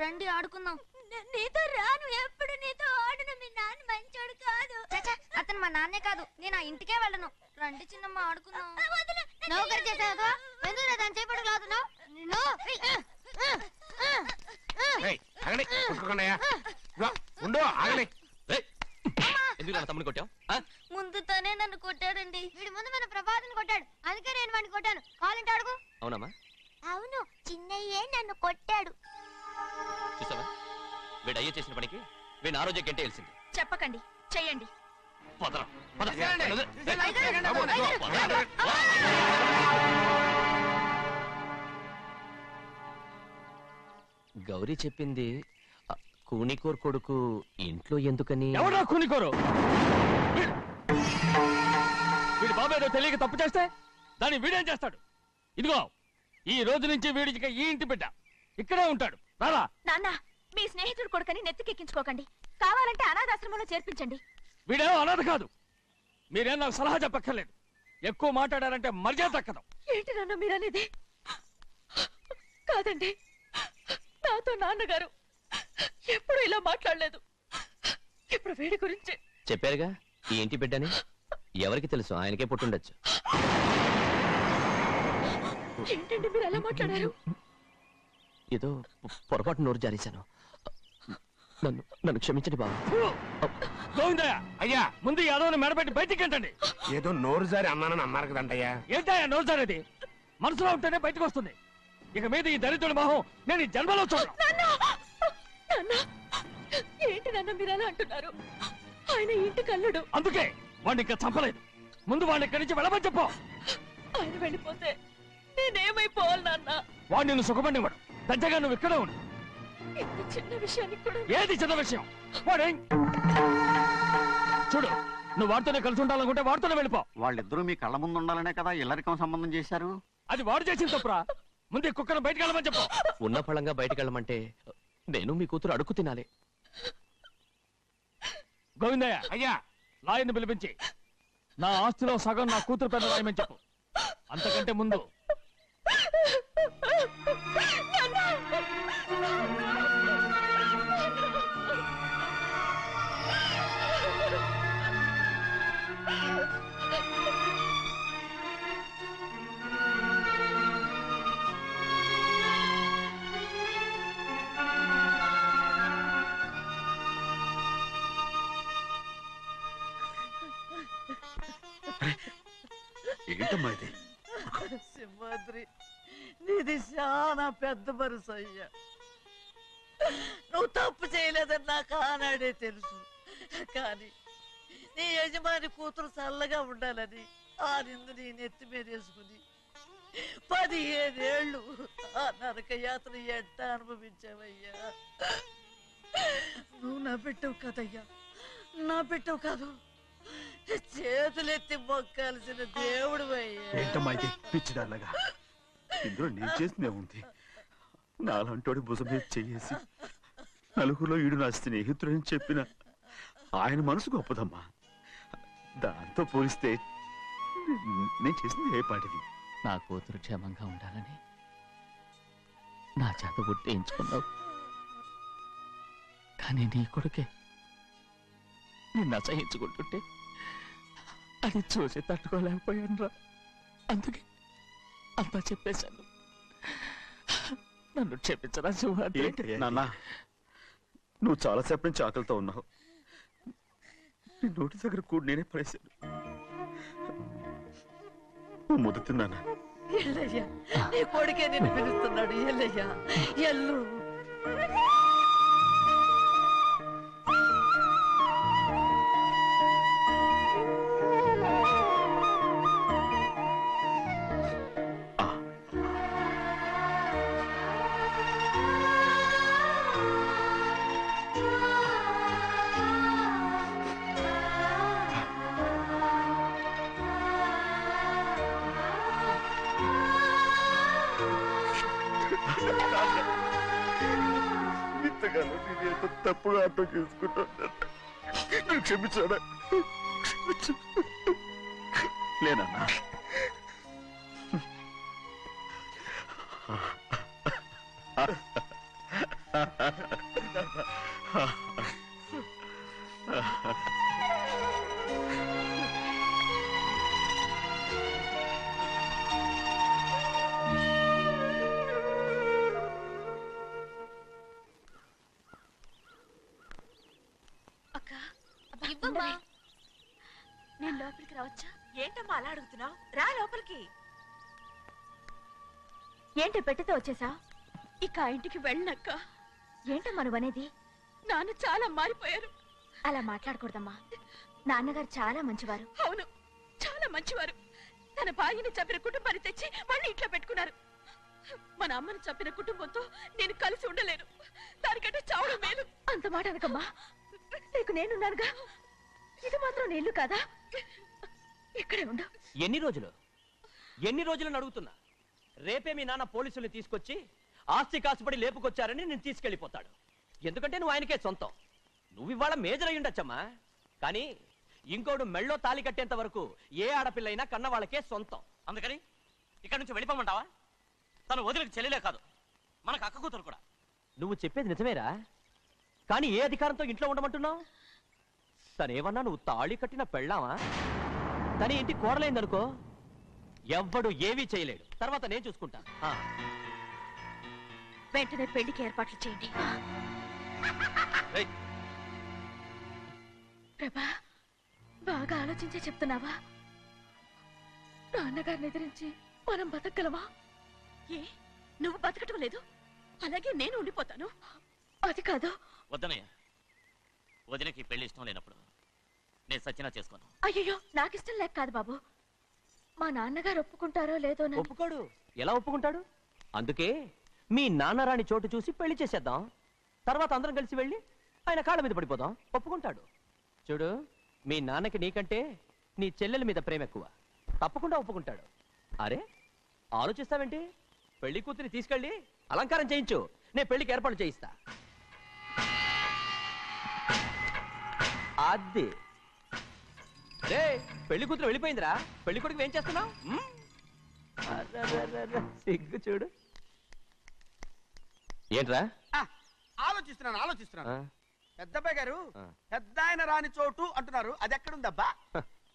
రండి ఆడుకుందాం. నీతో రాను ఎప్పుడు నీతో ఆడను మీ నాన్న మంచోడు కాదు. అతను మా నాన్నే కాదు నేను ఆ ఇంటికే వెళ్ళను. రండి చిన్నమ్మ ఆడుకుందాం. నౌకరు చేసావు ఎందుకు దాని చేపడు లాగుతున్నావు నిన్ను ఏయ్, ఆగండి కొట్టుకోకండియా. ఇదిగో, ఉండు ఆగండి. ఏయ్! ఎందుకు నా తమ్ముని కొట్టావు? ముందు తనే నన్ను కొట్టాడండి. వీడి ముందు మన ప్రభాతం కొట్టాడు. అందుకే నేను వాడిని కొట్టాను. కావాలంటే అడుగు. అవునమ్మా. అవును చిన్నయ్యే నన్ను కొట్టాడు. చూసావా? వీడు అయ్యే చేసిన పనికి వీడిని ఆరోగ్యం గంటే తెలిసింది చెప్పకండి చెయ్యండి. పదరా పద పద. గౌరీ చెప్పింది ఆ, కూనికోర్ కొడుకు ఇంట్లో ఎందుకని? ఎవడా కూనికోరు? వీడు. వీడి బాబు ఏదో తెలియక తప్పు చేస్తే దాన్ని వీడేం చేస్తాడు? ఇదిగో ఈ రోజు నుంచి వీడికి ఈ ఇంటి బిడ్డ. ఇక్కడే ఉంటాడు. రారా. నాన్న మీ స్నేహితుడు కొడుకని నెత్తికెక్కించుకోకండి. కావాలంటే అనాథాశ్రమంలో చేర్పించండి. వీడేమో అనాథ కాదు. మీరేం నాకు సలహా చెప్పక్కర్లేదు. ఎక్కువ మాట్లాడారంటే మర్యాద తక్కదు ఏంటి నాన్న మీరనేది? కాదండి. నాతో నాన్నగారు ఎప్పుడు ఇలా మాట్లాడలేదు. ఇప్పుడు వీడి గురించి చెప్పారుగా? ఈ ఇంటి బిడ్డని? ఎవరికి తెలుసు? ఆయనకే పుట్టుండొచ్చు. ఏంటండి మీరు అలా మాట్లాడారు? ఏదో పొరపాటు నోరు జారేశాను. నన్ను నన్ను క్షమించండి బాబు. గోవిందయ్య అయ్యా ముందు యాదవ్ని మెడపెట్టి బయటికి ఏంటండి? ఏదో నోరు జారి అన్నానని అన్నారు కదంటయ్యా ఏంటయ్యా నోరు జారేది? మనసులో ఉంటేనే బయటకు వస్తుంది. ఇక మీద ఈ దరిద్రుడి మొహం నేను ఈ జన్మలో చూడను. నాన్న ఏంటి నాన్న మీరు అలా అంటున్నారు? ఆయన ఇంటి కల్లుడు. అందుకే వాడిని ఇంకా చంపలేదు. ముందు వాడిని ఇక్కడి నుంచి వెళ్ళమని చెప్పు. ఆయన వెళ్ళిపోతే నేనేమైపోవాలి నాన్న? వాడు నిన్ను సుఖపడివాడు పెద్దగా నువ్వు ఇక్కడే ఉండు. ఇంత చిన్న విషయానికి కూడా ఏది చిన్న విషయం? వాడేం. చూడు నువ్వు వాడితోనే కలిసి ఉండాలనుకుంటే వాడితోనే వెళ్ళిపో. వాళ్ళిద్దరూ మీ కళ్ళ ముందు ఉండాలనే కదా ఇల్లరికం సంబంధం చేశారు? అది వాడు చేసిన తప్పురా. ముందు ఈ కుక్కను బయటకు వెళ్ళమని చెప్పు. ఉన్న ఫలంగా బయటకు వెళ్ళమంటే నేను మీ కూతురు అడుగు తినాలి. గోవిందయ్య అయ్యా లాయర్ని పిలిపించి నా ఆస్తిలో సగం నా కూతురు పెద్ద రాయమని చెప్పు. అంతకంటే ముందు ఏంటమ్మా ఇది? సింహాద్రి నీది చాలా పెద్ద పరుసు అయ్యా. నువ్వు తప్పు చేయలేదని నాకు ఆనాడే తెలుసు. కానీ నీ యజమాని కూతురు చల్లగా ఉండాలని ఆ నిందు నీ నెత్తి మీద వేసుకుని పదిహేనేళ్ళు ఆ నరక యాత్ర ఎట్ట అనుభవించావయ్యా? నువ్వు నా పెట్టవు కదయ్యా. నా పెట్టవు కాదు. చేతులెత్తి మొక్కాల్సిన దేవుడు ఏంటమ్మా ఇది? పిచ్చిదారులాగా ఇందులో నేను చేసినే ఉంది నాలంటోడి భుజం మీద చెయ్యేసి నలుగురిలో ఈడు నా స్నేహితుడని చెప్పిన ఆయన మనసు గొప్పదమ్మా. దాంతో పోలిస్తే నేను చేసింది ఏ పాటిది? నా కూతురు క్షేమంగా ఉండాలని నా చేత గుర్తించుకున్నావు కానీ నీ కొడుకే నిన్ను అసహించుకుంటుంటే అది చూసి తట్టుకోలేకపోయాను రా అందుకే అంతా చెప్పేశాను. నన్ను క్షమించరా నాన్న నువ్వు చాలాసేపు నుంచి ఆకలితో ఉన్నావు. నీ నోటి దగ్గర కూడా నేనే పడేశాను. నువ్వు ముద్దు తిన్నానా? ఎల్లయ్యా నీ కొడుకే నిన్ను పిలుస్తున్నాడు. ఎల్లయ్యా ఎల్లు. ఇంతకాలం తప్పుగా అర్థం చేసుకుంటున్నాను క్షమించాడా క్షమించ లేనన్నా నేను లోపలికి రావచ్చా? ఏంటమ్మా అలా అడుగుతున్నావు? రా లోపలికి. ఏంటి పెట్టితో వచ్చేసా? ఇక ఆ ఇంటికి వెళ్ళనక్క. ఏంటమ్మా నువ్వు అనేది నాన్న చాలా మారిపోయారు. అలా మాట్లాడకూడదమ్మా. నాన్నగారు చాలా మంచివారు. అవును చాలా మంచివారు. తన భార్యని చంపిన కుటుంబాన్ని తెచ్చి మళ్ళీ ఇంట్లో పెట్టుకున్నారు. మన అమ్మని చంపిన కుటుంబంతో నేను కలిసి ఉండలేను. దానికంటే చావడం మేలు. అంత మాట అనకమ్మా. నీకు నేనున్నానుగా. ఇది మాత్రం నీళ్ళు కాదా? ఇక్కడే ఉండు. ఎన్ని రోజులు? ఎన్ని రోజులను అడుగుతున్నా? రేపే మీ నాన్న పోలీసుల్ని తీసుకొచ్చి ఆస్తి కాసుపడి లేపుకొచ్చారని నేను తీసుకెళ్ళిపోతాడు. ఎందుకంటే నువ్వు ఆయనకే సొంతం. నువ్వు ఇవాళ మేజర్ అయి ఉండొచ్చమ్మా. కానీ ఇంకోడు మెళ్ళో తాలి కట్టేంత వరకు ఏ ఆడపిల్లైనా కన్న వాళ్ళకే సొంతం. అందుకని ఇక్కడ నుంచి వెళ్ళిపోమంటావా? తను వదిలికి చెల్లెలే కాదు. మనకు అక్క కూతురు కూడా. నువ్వు చెప్పేది నిజమేరా? కానీ ఏ అధికారంతో ఇంట్లో ఉండమంటున్నావు? తనేమన్నా నువ్వు తాళి కట్టిన పెళ్ళావా తన ఇంటి కోడలైందనుకో ఎవ్వడు ఏమీ చేయలేడు. తర్వాత నేను చూసుకుంటా. ఆ, వెంటనే పెళ్ళికి ఏర్పాట్లు చేయండి. రేయ్, ప్రభా బాగా ఆలోచించే చెప్తున్నావా? నాన్నగారిని ఎదిరించి మనం బతకగలమా? ఏ నువ్వు బతకటం లేదు. అలాగే నేను ఉండిపోతాను. అది కాదు. వద్దనయ్య. వదినకి పెళ్ళి ఇష్టం లేనప్పుడు. నేను సచ్చినా చేసుకోను. అయ్యో నాకిష్టం లేక కాదు బాబు. మా నాన్నగారు ఒప్పుకుంటారో లేదో ఒప్పుకోడు. ఎలా ఒప్పుకుంటాడు? అందుకే మీ నాన్నరాని చోటు చూసి పెళ్ళి చేసేద్దాం. తర్వాత అందరం కలిసి వెళ్ళి ఆయన కాళ్ళ మీద పడిపోదాం. ఒప్పుకుంటాడు. చూడు మీ నాన్నకి నీకంటే నీ చెల్లెల మీద ప్రేమ ఎక్కువ. తప్పకుండా ఒప్పుకుంటాడు. అరే ఆలోచిస్తావేంటి? పెళ్ళి కూతురి తీసుకెళ్ళి అలంకారం చేయించు. నేను పెళ్ళికి ఏర్పాటు చేయిస్తా. అది. పెళ్ళి కూతురు వెళ్ళిపోయిందిరా. పెళ్ళి కొడుకు ఏం చేస్తున్నావు? సిగ్గు చూడు. ఏంట్రా? ఆలోచిస్తున్నాను ఆలోచిస్తున్నాను. ఆ, పెద్దబ్బాయి గారు. పెద్ద ఆయన రాని చోటు అంటున్నారు. అది ఎక్కడుందబ్బా?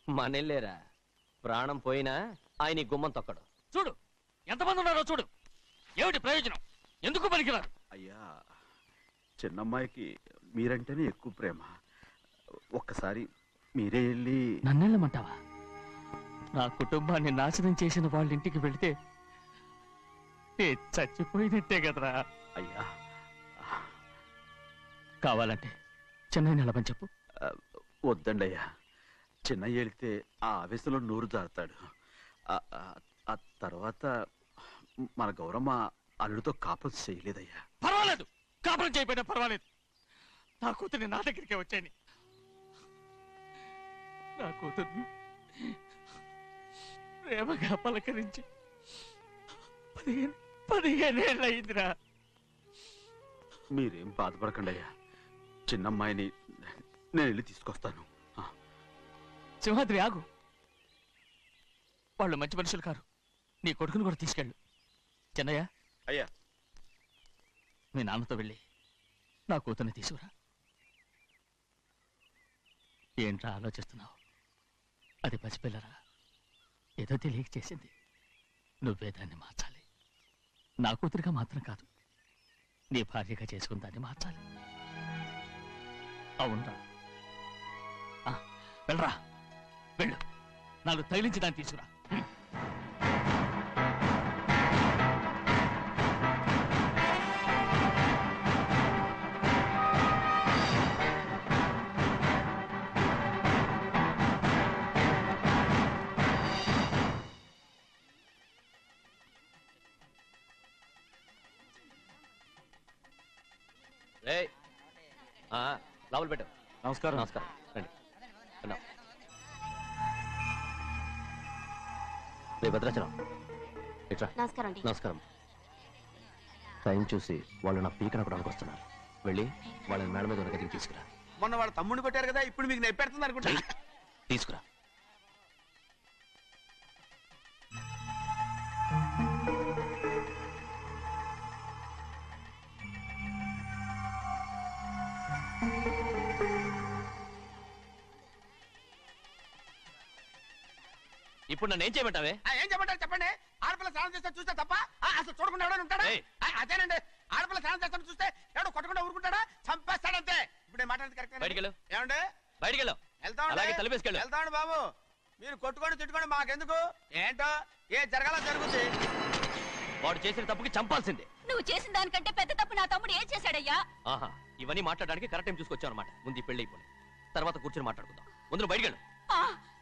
మనెళ్ళేరా. ప్రాణం పోయినా ఆయన గుమ్మం తొక్కడు. చూడు ఎంతమంది ఉన్నారో చూడు. ఏమిటి ప్రయోజనం? ఎందుకు పనికిరారు? అయ్యా చిన్నమ్మాయికి మీరంటేనే ఎక్కువ ప్రేమ. ఒక్కసారి మీరే వెళ్ళి నన్నెళ్ళమంటావా? నా కుటుంబాన్ని నాశనం చేసిన వాళ్ళ ఇంటికి వెళితే నే చచ్చిపోయినట్టే కదరా. అయ్యా. కావాలంటే చెన్నై నిలబని చెప్పు. ఆ, వద్దండి అయ్యా చిన్నయ్య వెళితే ఆ ఆవేశంలో నోరు జారుతాడు. ఆ, ఆ, ఆ తర్వాత మన గౌరమ్మ అల్లుడితో కాపురం చేయలేదయ్యా. పర్వాలేదు. కాపురం చేయకపోయినా పర్వాలేదు. నా కూతుర్ని నా దగ్గరికే వచ్చాయని నా కూతుర్ని ప్రేమగా పలకరించి పదిహేను పదిహేనేళ్ళు అయిందిరా మీరేం బాధపడకండి అయ్యా చిన్నమ్మాయిని నేను వెళ్ళి తీసుకొస్తాను. సింహాద్రి ఆగు. వాళ్ళు మంచి మనుషులు కారు. నీ కొడుకుని కూడా తీసుకెళ్ళు. చెన్నయ్య. అయ్యా. మీ నాన్నతో వెళ్ళి నా కూతుర్ని తీసుకురా. ఏంట్రా ఆలోచిస్తున్నావు? అది పసిపిల్లరా. ఏదో తెలియక చేసింది. నువ్వే దాన్ని మార్చాలి. నా కూతురిగా మాత్రం కాదు. నీ భార్యగా చేసుకుని దాన్ని మార్చాలి. అవునరా. ఆ, వెళ్ళరా. వెళ్ళు. నాలుగు తగిలించి దాన్ని తీసుకురా. రేయ్. ఆ, లోపల పెట్టు. నమస్కారం. నమస్కారం. రండి. రండి. రే భద్రాచలం. ఇట్రా. నమస్కారం అండి. నమస్కారం. టైం చూసి వాళ్ళు నా పీకన కూడా వస్తున్నారు. వెళ్ళి వాళ్ళని మేడ మీద ఉన్న గదికి తీసుకురా. మొన్న వాళ్ళ తమ్ముడిని కొట్టారు కదా ఇప్పుడు మీకు నెప్పెడుతుంది అనుకుంటా. తీసుకురా. ఇప్పుడు నన్ను ఏం చేయమంటావే? ఆ, ఏం చెప్పంటారు చెప్పండి? ఆడపిల్ల స్నానం చేస్తే చూస్తే తప్ప? ఆ, అసలు చూడకుండా ఎవడైనా ఉంటాడా? ఏయ్. ఆ, అదేనండి. ఆడపిల్ల స్నానం చేస్తాను చూస్తే ఎవడు కొట్టకుండా ఊరుకుంటాడా? చంపేస్తాడంతే. ఇప్పుడు నేను మాట్లాడేది కరెక్ట్. ఏమండి? అలాగే తలపేసుకెళ్ళు. వెళ్తామండి బాబు. మీరు కొట్టుకొని తిట్టుకొని మాకెందుకు? ఏంటో? ఏ జరగాల జరుగుతుంది వాడు చేసిన తప్పుకి చంపాల్సిందే. నువ్వు చేసిన దానికంటే పెద్ద తప్పు నా తమ్ముడు ఏం చేశాడయ్యా? ఆహా ఇవన్నీ మాట్లాడడానికి కరెక్ట్ టైం చూసుకొచ్చావు అనమాట ముందు ఈ పెళ్ళి అయిపోయి తర్వాత కూర్చొని మాట్లాడుకుందాం. ముందు బయటికెళ్ళు. ఆ,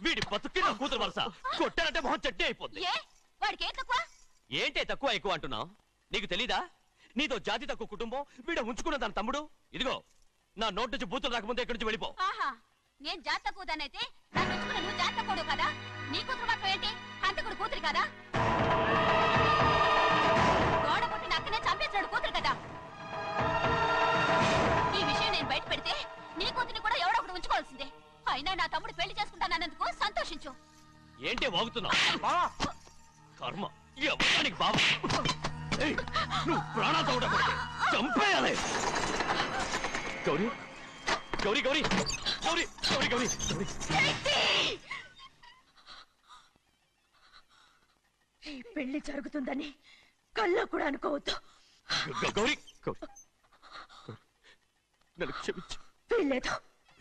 వీడి బతుక్కి నా కూతురు వరుస. కొట్టారంటే మొహం చెట్టే అయిపోద్ది. ఏ? వాడికి ఏం తక్కువ? ఏంటే తక్కువ ఎక్కువ అంటున్నావు? నీకు తెలీదా? నీతో జాతి తక్కువ కుటుంబం వీడ ఉంచుకున్న తన తమ్ముడు. ఇదిగో నా నోటి నుంచి బూతులు రాకముందే ఇక్కడి నుంచి వెళ్ళిపో. ఆహా నేను జాత కూదనైతే నన్ను ఉంచుకున్న నువ్వు జాత కూడు కదా? నీ కూతురు మాత్రం ఏంటి? హంతకుడు కూతురు కదా? గోడ పుట్టిన అక్కనే చంపేసినాడు కూతురు కదా? ఈ విషయం నేను బయట పెడితే నీ కూతురిని కూడా ఎవడో ఒకడు ఉంచుకోవాల్సిందే. అయినా నా తమ్ముడు పెళ్ళి చేసుకుంటానన్నందుకు సంతోషించు. ఏంటి వాగుతున్నావు? కర్మ. బాబు నువ్వు చంపేయాలి. గౌరీ గౌరీ గౌరీ గౌరీ గౌరీ గౌరీ గౌరీ. ఈ పెళ్ళి జరుగుతుందని కల్లో కూడా అనుకోవద్దు. గౌరీ గౌరీ. నన్ను క్షమించు. వీల్లేదు.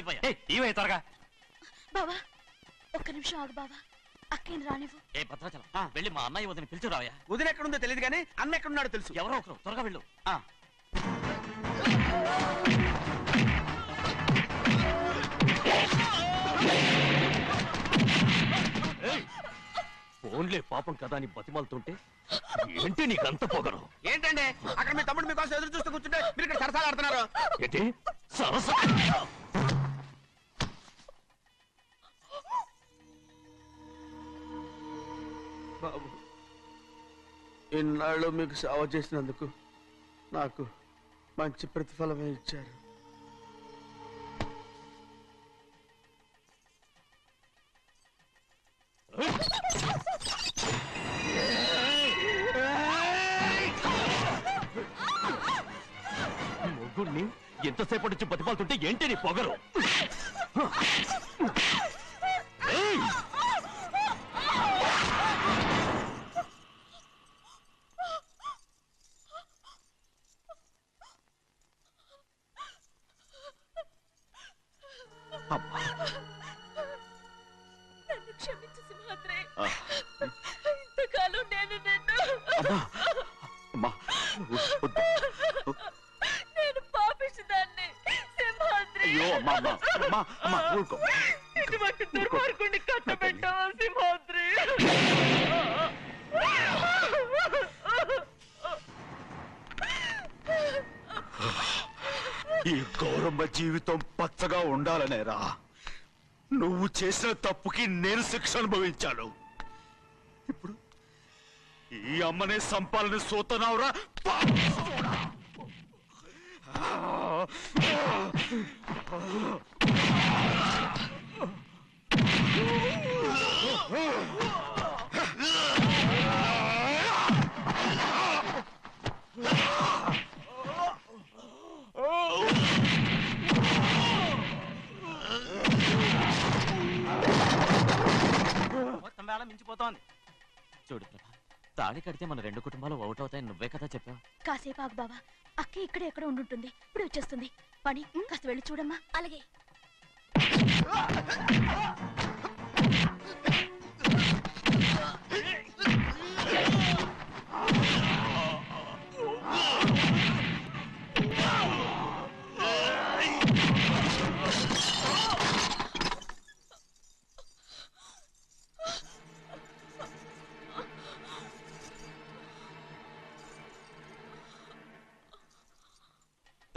ఆ తాళి ఇవ్వయ్యా. ఇవే త్వరగా. బావా ఒక్క నిమిషం ఆగు బావా. అక్కని రానివ్వు. ఏ భద్రాచలం. వెళ్ళి మా అన్నయ్య వదిన పిలిచి రావయ్యా. వదిన ఎక్కడుందో తెలియదు కానీ అన్న ఎక్కడున్నాడో తెలుసు. ఎవరో ఒకరు త్వరగా వెళ్ళు. ఆ! ఫోన్లే పాపం కదా అని బతిమాలుతుంటే ఏంటి నీకంత పొగరు? ఏంటండి? అక్కడ మీ తమ్ముడు మీకోసం ఎదురు చూస్తూ కూర్చుంటే మీరు ఇక్కడ సరసాలు ఆడుతున్నారు. ఏంటి? సరస బాబు. ఇన్నాళ్ళు మీకు సేవ చేసినందుకు నాకు మంచి ప్రతిఫలమే ఇచ్చారు. మొగ్గుణ్ణి ఎంతసేపటి నుంచి బతిపాలుతుంటే ఏంటి నీ పొగరు? నేను నిన్ను నేను పాపించదాన్ని సింహాద్రి. ఇటువంటి ఈ గౌరమ్మ జీవితం పచ్చగా ఉండాలనేరా. నువ్వు చేసిన తప్పుకి నేను శిక్ష అనుభవించాను ఇప్పుడు ఈ అమ్మనే సంపాలని సూతనావురా పాపిస్తోడా! తాళి కడితే మన రెండు కుటుంబాలు ఒకటవుతాయని నువ్వే కదా చెప్పావు. కాసేపు ఆగు బావా. అక్క ఇక్కడే ఎక్కడ ఉండుంటుంది. ఇప్పుడు వచ్చేస్తుంది. పని కాస్త వెళ్ళి చూడమ్మా. అలాగే.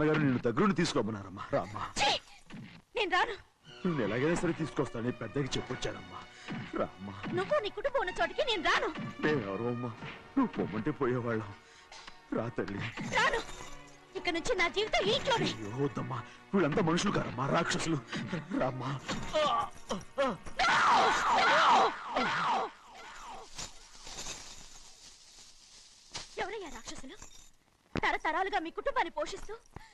నాన్నగారు నిన్ను దగ్గరుండి తీసుకోమన్నారమ్మా. రామ్మా! నేను రాను. నేను ఎలాగైనా సరే తీసుకొస్తానని పెద్దకి చెప్పొచ్చానమ్మా. రామ్మా. నువ్వు నీ కుటుంబం ఉన్న చోటికి నేను రాను. మేమెవరో అమ్మా నువ్వు పొమ్మంటే పోయేవాళ్ళం. రా తల్లి. రాను. ఇక నుంచి నా జీవితం ఈ ఇంట్లోనే. అయ్యో వద్దమ్మా. వీళ్ళంతా మనుషులు కారమ్మా రాక్షసులు. రామ్మా. ఎవరయ్యా రాక్షసులు? తరతరాలుగా మీ కుటుంబాన్ని పోషిస్తూ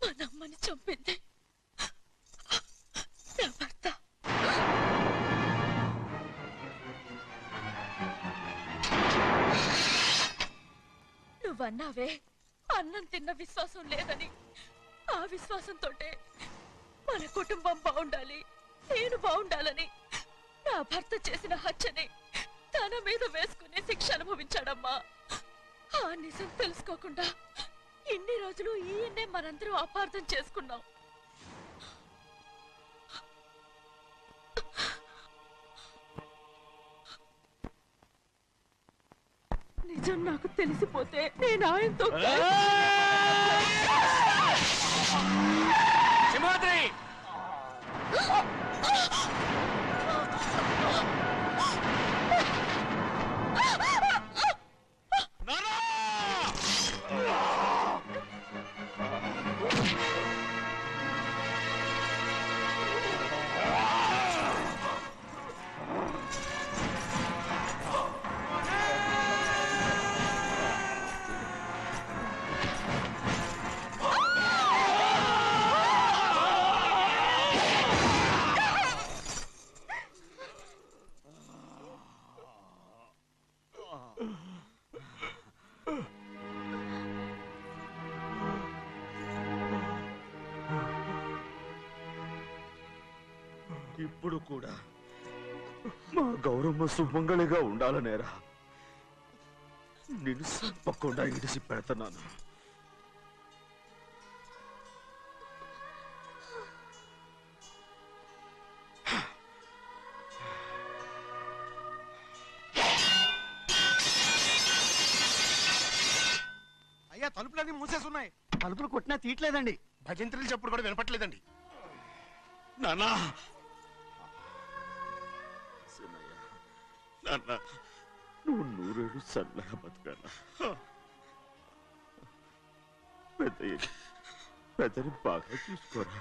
మా చంపింది. నా భర్త. నువ్వన్నావే అన్నం తిన్న విశ్వాసం లేదని. ఆ విశ్వాసంతో మన కుటుంబం బాగుండాలి నేను బాగుండాలని. నా భర్త చేసిన హత్యని తన మీద వేసుకునే శిక్ష అనుభవించాడమ్మా. ఆ నిజం తెలుసుకోకుండా ఇన్ని రోజులు ఈయన్నే మనందరం అపార్థం చేసుకున్నాం. నిజం నాకు తెలిసిపోతే నేను ఆయనతో గౌరమ్మ సుమంగళిగా ఉండాలనేరా. నేను తప్పకుండా ఇడిసి పెడుతున్నాను. అయ్యా తలుపులన్నీ మూసేసి ఉన్నాయి తలుపులు కొట్టినా తీయట్లేదండి. భజంత్రులు చెప్పుడు కూడా వినపట్లేదండి. నాన్నా నాన్న. నువ్వు నూరేళ్ళు చల్లగా బతకాల పెద్ద పెద్దని బాగా చూసుకోరా?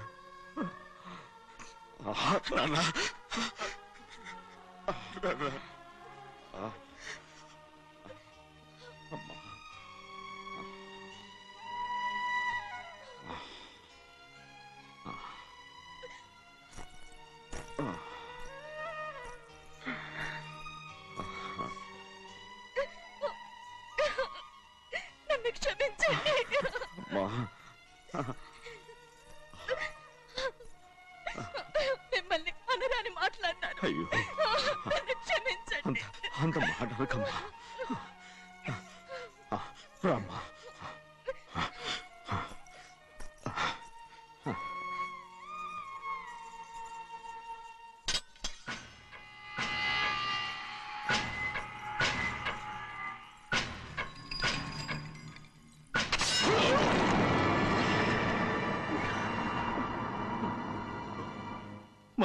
ఆహా, నాన్న. ఆ, నాన్న.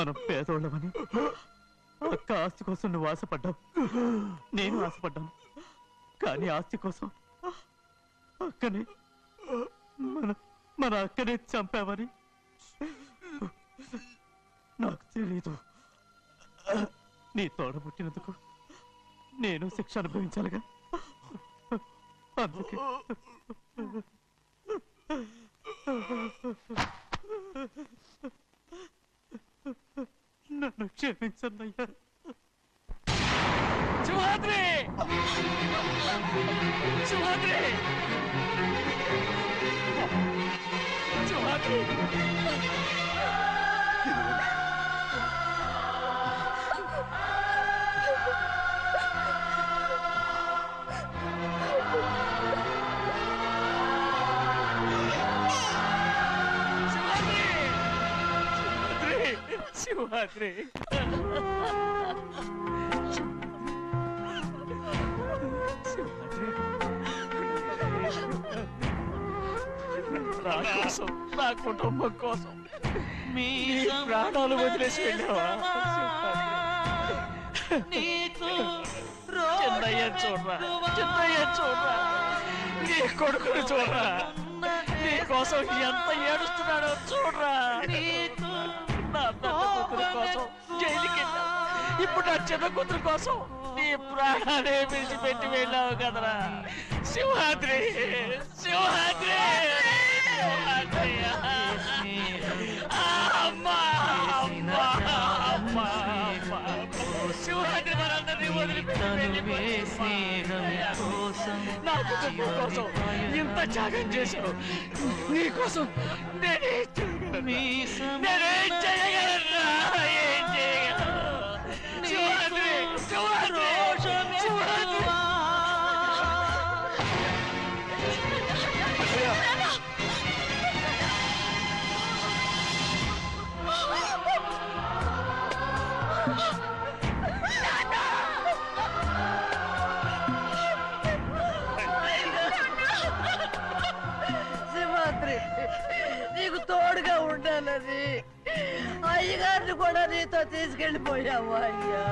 మనం పేదోళ్ళమని. అక్క ఆస్తి కోసం నువ్వు ఆశపడ్డావు. నేను ఆశపడ్డాను. కానీ ఆస్తి కోసం అక్కని మన మన అక్కనే చంపావని నాకు తెలీదు. నీ తోడ పుట్టినందుకు నేను శిక్ష అనుభవించాలిగా. అందుకే నన్ను క్షమించన్నయ్యా సింహాద్రి! సింహాద్రి! సింహాద్రి! సింహాద్రి నా కోసం నా కుటుంబం కోసం. మీ ప్రాణాలు వదిలేసి వెళ్ళావా? చిన్నయ్య చూడరా చిన్నయ్య చూడరా. నీ కొడుకుని చూడరా. నీ కోసం ఎంత ఏడుస్తున్నాడో చూడరా. నా పెద్ద కూతురు కోసం జైలుకి ఇప్పుడు నా చిన్న కూతురు కోసం నీ ప్రాణాలే విడిచిపెట్టి వెళ్ళావు కదరా. సింహాద్రి సింహాద్రి సింహాద్రి మనందరినీ వదిలిపెట్టి నా కుటుంబం కోసం ఇంత త్యాగం చేశావు. నీ కోసం నేనే కూడా నీతో తీసుకెళ్ళిపోయావు అయ్యా